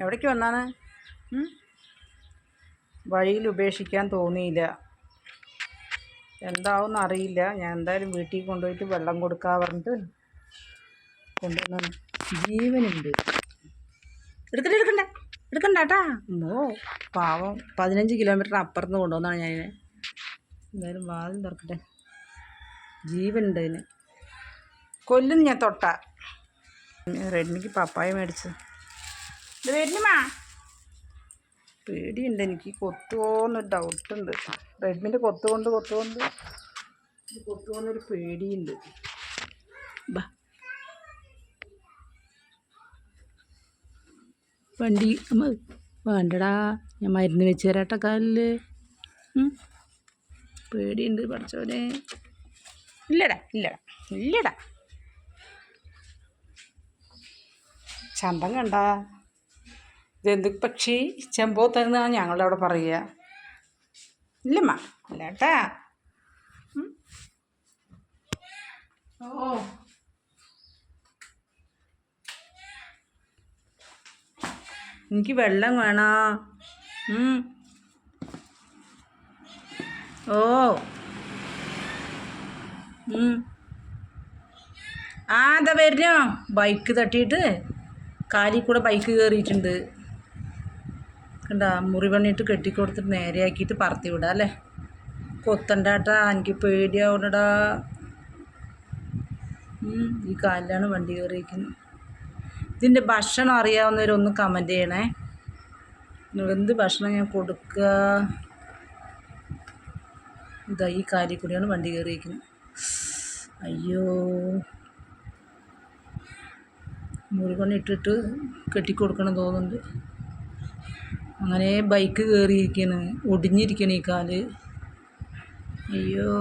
എവിടേക്ക് വന്നാണ്? വഴിയിൽ ഉപേക്ഷിക്കാൻ തോന്നിയില്ല. എന്താവും അറിയില്ല. ഞാൻ എന്തായാലും വീട്ടിൽ കൊണ്ടുപോയിട്ട് വെള്ളം കൊടുക്കാൻ പറഞ്ഞിട്ട് കൊണ്ടുവന്ന ജീവനുണ്ട്. എടുക്കണ്ട എടുക്കണ്ട എടുക്കണ്ട ഓ പാവം. പതിനഞ്ച് കിലോമീറ്റർ അപ്പുറത്ത് കൊണ്ടുവന്നാണ് ഞാൻ എന്തായാലും വാതിൽ തുറക്കട്ടെ. ജീവനുണ്ട് അതിന്. കൊല്ലുന്നു ഞാൻ തൊട്ട. റെഡ്മിക്ക് പപ്പായ മേടിച്ചത് ഇത് വരുന്നുമാ പേടിയുണ്ട് എനിക്ക് കൊത്തുപോകുന്നൊരു ഡൗട്ടുണ്ട് റെഡ്മിന്റെ കൊത്തുകൊണ്ട് കൊത്തുകൊണ്ട്. ഇത് കൊത്തുപോകുന്നൊരു പേടിയുണ്ട്. വണ്ടി വേണ്ടടാ. ഞാൻ മരുന്ന് വെച്ച് തരാട്ട കാലിൽ. പേടിയുണ്ട് പഠിച്ചോനെ ഇല്ലടാ ഇല്ലടാ ഇല്ലടാ. ചന്തം കണ്ട. ഇതെന്ത് പക്ഷി? ചെമ്പോത്തെന്നാണ് ഞങ്ങളുടെ അവിടെ പറയുക. ഇല്ലമ്മ ഇല്ലാട്ടാ ഉം. ഓ. എനിക്ക് വെള്ളം വേണോ. ഓ. ആ അതാ വരുന്നോ ബൈക്ക് തട്ടിയിട്ട് കാലിൽ കൂടെ ബൈക്ക് കയറിയിട്ടുണ്ട്. കണ്ട മുറി പണിയിട്ട് കെട്ടിക്കൊടുത്തിട്ട് നേരെയാക്കിയിട്ട് പറത്തി വിടാം അല്ലേ? കൊത്തണ്ടാട്ടാ എനിക്ക് പേടിയാവണടാ. ഈ കാലിലാണ് വണ്ടി കയറിയിരിക്കുന്നത്. ഇതിന്റെ ഭക്ഷണം അറിയാവുന്നവരൊന്ന് കമന്റ് ചെയ്യണേ. എന്ത് ഭക്ഷണം ഞാൻ കൊടുക്കുക ഇതാ ഈ കാലിൽ കൂടിയാണ് വണ്ടി കയറിയിരിക്കുന്നത്. അയ്യോ. മുരുകൺ ഇട്ടിട്ട് കെട്ടിക്കൊടുക്കണം തോന്നുന്നുണ്ട്. അങ്ങനെ ബൈക്ക് കയറിയിരിക്കണ് ഒടിഞ്ഞിരിക്കണ ഈ കാൽ. അയ്യോ.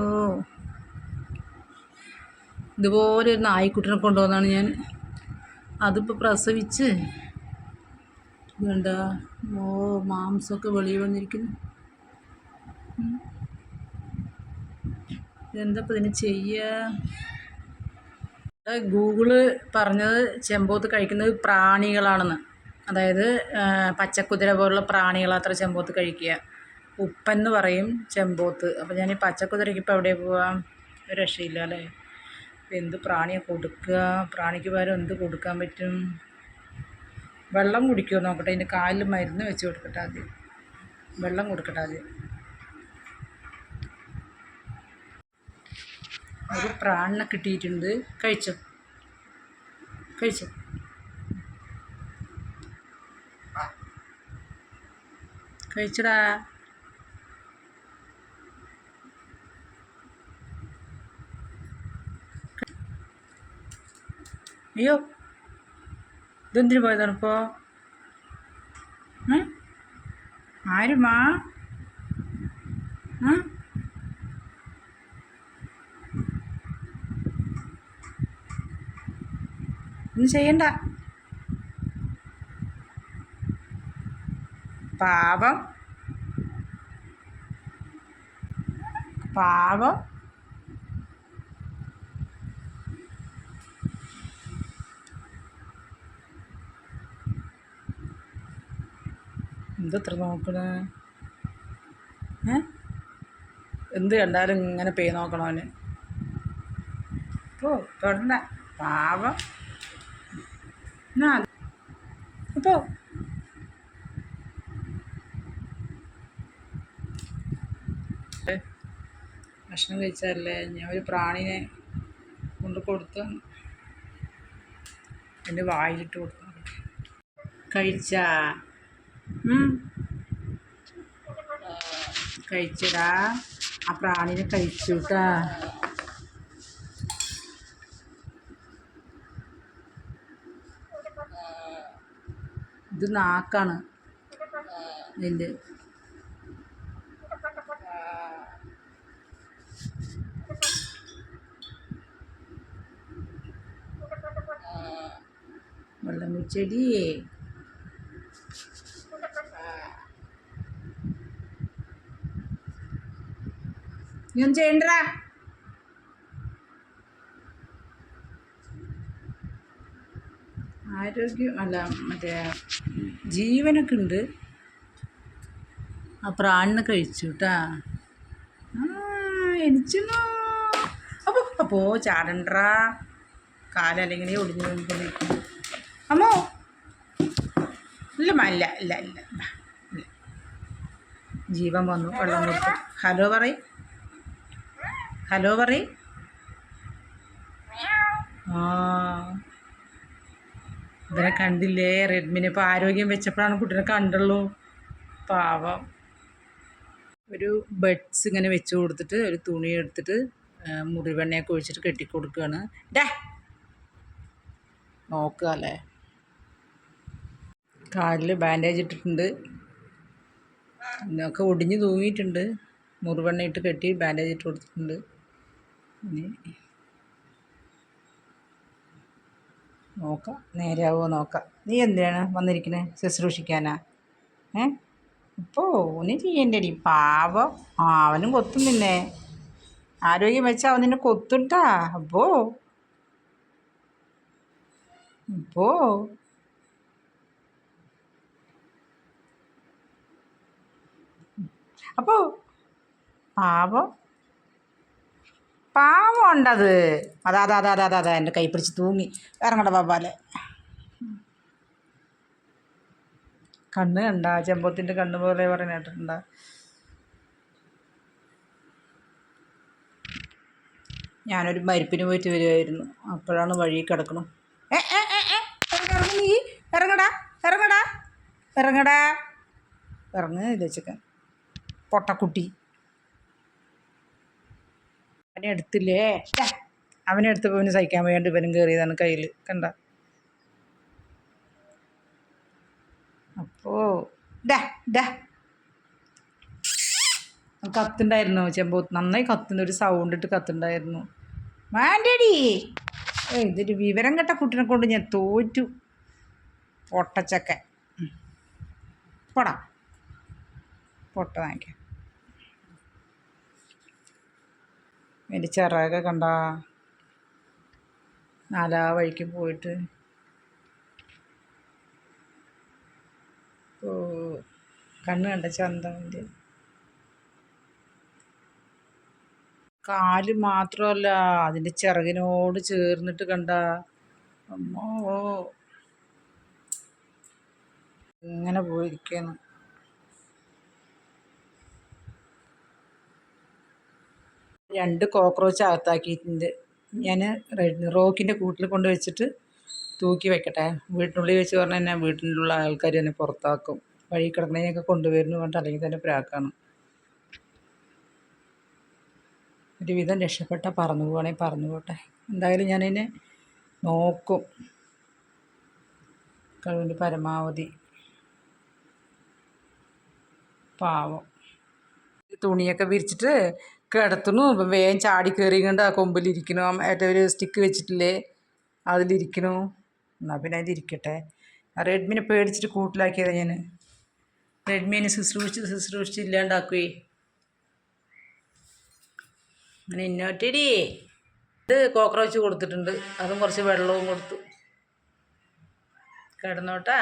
ഇതുപോലെ ഒരു നായ്ക്കുട്ടിനെ കൊണ്ടുവന്നാണ് ഞാൻ. അതിപ്പോൾ പ്രസവിച്ച്. വേണ്ട ഓ മാംസമൊക്കെ വെളിയിൽ വന്നിരിക്കുന്നു. ഉം. എന്താ ഇപ്പം ഇതിന് ചെയ്യുക ഗൂഗിൾ പറഞ്ഞത് ചെമ്പോത്ത് കഴിക്കുന്നത് പ്രാണികളാണെന്ന്. അതായത് പച്ചക്കുതിര പോലുള്ള പ്രാണികളാത്ര ചെമ്പോത്ത് കഴിക്കുക. ഉപ്പെന്ന് പറയും ചെമ്പോത്ത്. അപ്പോൾ ഞാൻ ഈ പച്ചക്കുതിരയ്ക്ക് ഇപ്പോൾ എവിടെ പോവാം? ഒരു രക്ഷയില്ല അല്ലേ? എന്ത് പ്രാണിയെ കൊടുക്കുക? പ്രാണിക്ക് പകരം എന്ത് കൊടുക്കാൻ പറ്റും? വെള്ളം കുടിക്കുമോ നോക്കട്ടെ. അതിന്റെ കാലിൽ മരുന്ന് വെച്ച് കൊടുക്കട്ടെ ആദ്യം. വെള്ളം കൊടുക്കട്ടെ ആദ്യം. ഒരു പ്രാണിനെ കിട്ടിയിട്ടുണ്ട്. കഴിച്ചോ? കഴിച്ചോ? കഴിച്ചടാ. അയ്യോ ഇതെന്തിനു പോയതാണ് ഇപ്പോൾ ആരുമാ? ആ ഒന്നും ചെയ്യണ്ട. പാപം പാവം. എന്തത്ര നോക്കണേ? എന്ത് കണ്ടാലും ഇങ്ങനെ പേ നോക്കണോന് ഓ തൊടണ്ട. പാവം. എന്നാ അപ്പോ ഭക്ഷണം കഴിച്ചാലല്ലേ ഞാൻ ഒരു പ്രാണിനെ കൊണ്ട് കൊടുത്ത് എന്റെ വായിലിട്ട് കൊടുത്തു. കഴിച്ച. കഴിച്ചടാ. ആ പ്രാണിനെ കഴിച്ചു കേട്ടാ ഇത് നാക്കാണ്. ഇതിന്റെ വെള്ളം ഞാൻ ചെയ്യണ്ടടാ. ആരോഗ്യം അല്ല മറ്റേ ജീവനൊക്കെ ഉണ്ട്. ആ പ്രാണിനെ കഴിച്ചു കേട്ടാ എനിച്ചെന്നോ അപ്പോൾ അപ്പോൾ ചാടണ്ടാ കാലല്ലെങ്കിൽ ഒടിഞ്ഞു വീണിരിക്കും അമ്മോ. ഇല്ലമ്മ ഇല്ല ഇല്ല ഇല്ല. ഇല്ല. ജീവൻ വന്നു വെള്ളം കൊടുത്തു. ഹലോ പറയും. ഹലോ പറയ്. ആ. ഇതിനെ കണ്ടില്ലേ? റെഡ്മിനെ. ഇപ്പോൾ ആരോഗ്യം വെച്ചപ്പോഴാണ് കുട്ടീനെ കണ്ടുള്ളൂ. പാവം. ഒരു ബെഡ്സ് ഇങ്ങനെ വെച്ച് കൊടുത്തിട്ട് ഒരു തുണി എടുത്തിട്ട് മുറിവെണ്ണയൊക്കെ ഒഴിച്ചിട്ട് കെട്ടിക്കൊടുക്കുകയാണ്. ഡേ. നോക്കുക അല്ലേ? കാലിൽ ബാൻഡേജ് ഇട്ടിട്ടുണ്ട്. ഇതൊക്കെ ഒടിഞ്ഞ് തൂങ്ങിയിട്ടുണ്ട്. മുറിവെണ്ണ ഇട്ട് കെട്ടി ബാൻഡേജ് ഇട്ട് കൊടുത്തിട്ടുണ്ട്. ഇനി നോക്കാം. നേരെയാവോ നോക്കാം. നീ എന്തിനാണ് വന്നിരിക്കുന്നത് ശുശ്രൂഷിക്കാനാ? ഏ? ഇപ്പോൾ ഒന്നും ചെയ്യണ്ടടി. പാവം. ആ അവനും കൊത്തും നിന്നെ. ആരോഗ്യം വെച്ചാൽ അവൻ നിന്നെ കൊത്തുട്ടാ. അപ്പോ? ഇപ്പോ? അപ്പോ പാവം. പാവം ഉണ്ടത് അതാ അതാ അതാ അതാ അതാ എന്റെ കൈ പിടിച്ച് തൂങ്ങി. ഇറങ്ങട ബാബാലെ. കണ്ണ് കണ്ട ചെമ്പത്തിന്റെ കണ്ണ് പോലെ പറയുന്ന കേട്ടിട്ടുണ്ട? ഞാനൊരു മരിപ്പിന് പോയിട്ട് വരുമായിരുന്നു അപ്പോഴാണ് വഴി കിടക്കണം. ഇറങ്ങടാ ഇറങ്ങടാ. ഇറങ്ങടാ. ഇറങ്ങ് ഇല്ലച്ചക്കൻ പൊട്ടക്കുട്ടി. അവനെ എടുത്തില്ലേ അവനെ എടുത്തപ്പോൾ ഇവന് സഹിക്കാൻ വേണ്ടി ഇവനും കയറിയതാണ് കയ്യിൽ കണ്ട? അപ്പോ ഡാ ഡാ കത്തുണ്ടായിരുന്നു. ചെമ്പോ നന്നായി കത്തുന്ന ഒരു സൗണ്ട് ഇട്ട് കത്തുണ്ടായിരുന്നു. വേണ്ടടി. ഇതൊരു വിവരം കെട്ട കുട്ടിനെ കൊണ്ട് ഞാൻ തോറ്റു. പൊട്ടച്ചക്ക ഉം. പോടാ. പൊട്ട വാങ്ങിക്കാം. എന്റെ ചിറകൊക്കെ കണ്ട നാലാ വഴിക്ക് പോയിട്ട് കണ്ണ് കണ്ട ചന്തമിന്റെ കാൽ മാത്രമല്ല അതിന്റെ ചിറകിനോട് ചേർന്നിട്ട് കണ്ട. അമ്മോ. ഇങ്ങനെ പോയിരിക്കുന്നു രണ്ട് കോക്രോച്ച് അകത്താക്കിയിട്ടുണ്ട്. ഞാൻ റോക്കിന്റെ കൂട്ടിൽ കൊണ്ട് വെച്ചിട്ട് തൂക്കി വെക്കട്ടെ. വീട്ടിനുള്ളിൽ വെച്ച് പറഞ്ഞാൽ ഞാൻ വീട്ടിലുള്ള ആൾക്കാർ തന്നെ പുറത്താക്കും. വഴി കിടക്കണേനൊക്കെ കൊണ്ടുവരുന്നു പറഞ്ഞിട്ട് അല്ലെങ്കിൽ തന്നെ പ്രാക്കാണ്. ഒരുവിധം രക്ഷപ്പെട്ട പറന്നു പോവാണെങ്കിൽ പറന്നു പോട്ടെ. എന്തായാലും ഞാനതിനെ നോക്കും. കഴിവിന്റെ പരമാവധി. പാവം. തുണിയൊക്കെ വിരിച്ചിട്ട് കിടത്തുന്നു. ഇപ്പം വേഗം ചാടി കയറിക്കൊണ്ട് ആ കൊമ്പിലിരിക്കണു ഏറ്റവും ഒരു സ്റ്റിക്ക് വെച്ചിട്ടില്ലേ? അതിലിരിക്കണു എന്നാൽ പിന്നെ അതിലിരിക്കട്ടെ റെഡ്മിനെ പേടിച്ചിട്ട് കൂട്ടിലാക്കിയതാണ് ഞാൻ റെഡ്മിനെ ശുശ്രൂഷിച്ച് ശുശ്രൂഷിച്ച് ഇല്ലാണ്ടാക്കുവേ. അങ്ങനെ ഇന്നോട്ടിടി. ഇത് കോക്രോച്ച് കൊടുത്തിട്ടുണ്ട്. അതും കുറച്ച് വെള്ളവും കൊടുത്തു. കിടന്നോട്ടാ.